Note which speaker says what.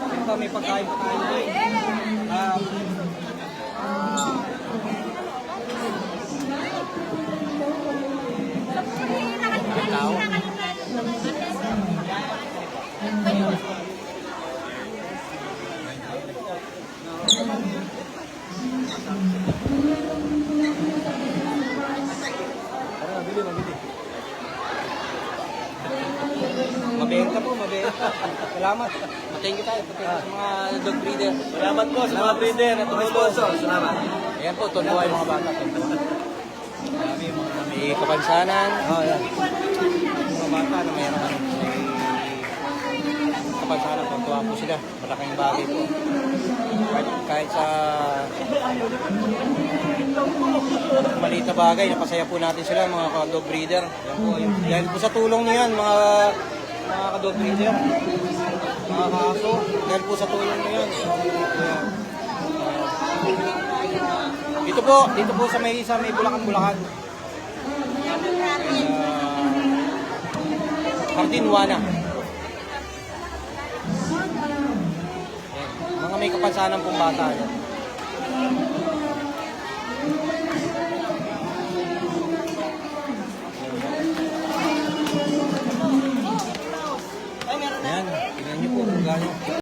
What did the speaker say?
Speaker 1: Ito, may pagkain pa tayo Mabenta po, mabenta. Salamat. Thank you tayo pati sa mga dog breeder.
Speaker 2: Salamat po sa mga breeder at mga sponsor. Salamat.
Speaker 1: Ayan po, tunawa yung mga bata. Tunawa. Marami yung mga may kapansanan. Oh, yan. Mga bata na mayroon ano, kapansanan. Tuntua po sila. Malaking bagay po. Kahit, kahit sa maliit na bagay, napasaya po natin sila mga ka-dog breeder. Yan po, yun. Dahil po sa tulong niyo yan, mga mga ka-dog breeder. Mga kaso, dahil po sa tulong niyo yan. Ayan. Dito po, dito po sa may sa may Bulacan Bulacan. Uh, Cardinwana. Ayan. Mga may kapansanan pong bata. Yan. Ayan, tingnan niyo po kung gano'n.